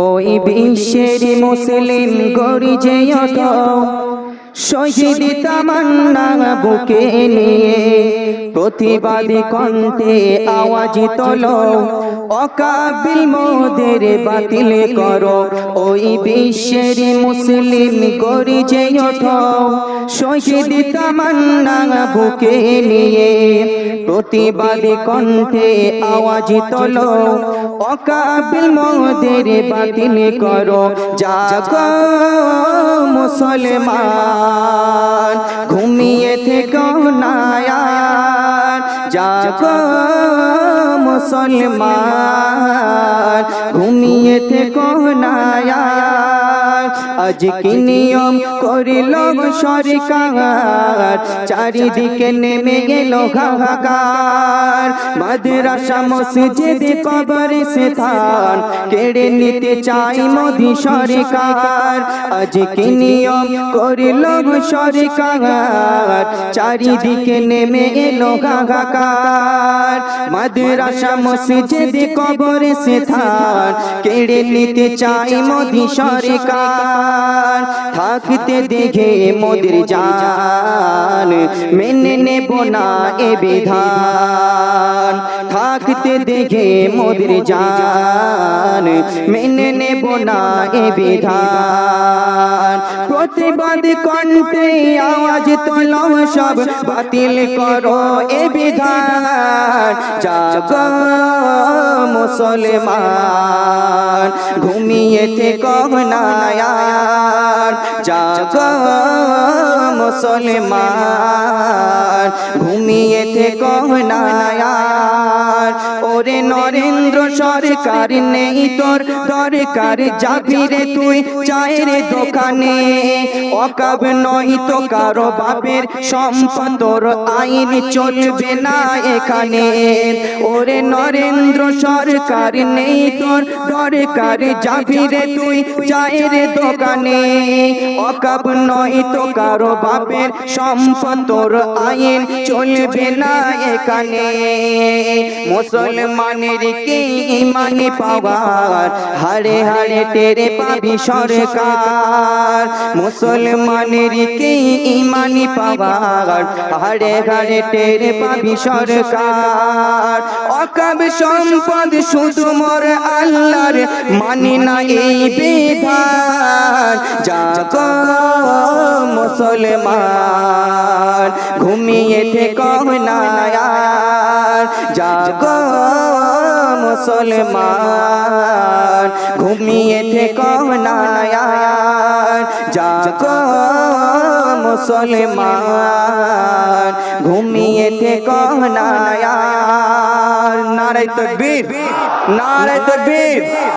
ওই বিশ্বের মুসলিম গরিজে ওঠো শহীদ তামান্না বুকে নিয়ে প্রতিবাদী কণ্ঠে আওয়াজ তোলো অকাবিল মোদের বাতিল করো ওই বিশ্বের মুসলিম গরিজে ওঠো শহীদ তামান্না বুকে নিয়ে প্রতিবাদী কণ্ঠে আওয়াজ তোলো অকাবিল মোদের বাতিল করো জাগো মুসলমান ঘুমিয়ে থেকো নায়ার জাগো মুসলমান ঘুমিয়ে থেকো নায়ার আজ কি নিয়ম করিল সরকার? চারিদিকে নেমে গেল হাহাকার মাদ্রাসা মসজিদ কবর স্থান। কেড়ে নিতে চাই মোদি সরকার। আজ কি নিয়ম করিল সরকার। চারিদিকে নেমে এলো হাহাকার। মাদ্রাসা মসজিদ কবর স্থান। কেড়ে নিতে চাই মোদি সরকার। থাকতে দেখে মোদের জান। মেনে নেব না এ বিধান। দেখে মোদের জান, মেনে নেব না এ বিধান। প্রতিবাদ কণ্ঠে আওয়াজ তোলো সব, বাতিল করো এ বিধান। জাগ মুসলমান, ঘুমিয়ে থেকো নায়ার জাগ মুসলমান, ঘুমিয়ে থেকো নায়ার ওরে নরেন্দ্র সরকার নেই তোর, দরকার যাবি রে তুই, চায়ের দোকানে। অকাব নয় তো কারও বাপের সম্পদর আইন চলবে না এখানে। ওরে নরেন্দ্র সরকার নেই তোর, দরকার যাবি রে তুই, চায়ের দোকানে। অকাব নয় তো কারও বাপের সম্পদর আইন চলবে না এখানে। মুসলমানের কি ইমানি পাওয়ার হারে হারে টেরে পাবি সরকার। মুসলমানের কি ইমানি পাওয়ার হারে হারে টেরে পাবি সরকার। অকাব সম্পদ শুধু মোর আল্লাহর, মানি না এই বিধান। জাগ মুসলমান, ঘুমিয়ে থেকো না জাগ মুসলমান ঘুমিয়ে থেকো না জাগ মুসলমান ঘুমিয়ে থেকো না নারে তকবীর নারে তকবীর।